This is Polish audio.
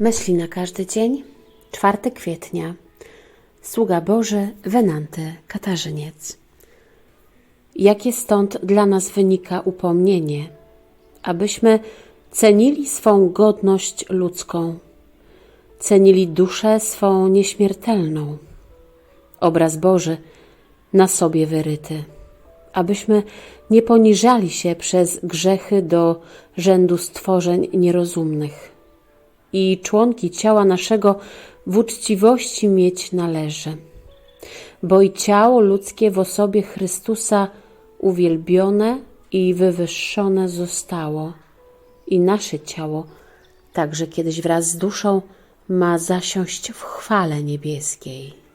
Myśli na każdy dzień, 4 kwietnia. Sługa Boży Wenanty Katarzyniec. Jakie stąd dla nas wynika upomnienie, abyśmy cenili swą godność ludzką, cenili duszę swą nieśmiertelną, obraz Boży na sobie wyryty, abyśmy nie poniżali się przez grzechy do rzędu stworzeń nierozumnych i członki ciała naszego w uczciwości mieć należy. Bo i ciało ludzkie w osobie Chrystusa uwielbione i wywyższone zostało, i nasze ciało także kiedyś wraz z duszą ma zasiąść w chwale niebieskiej.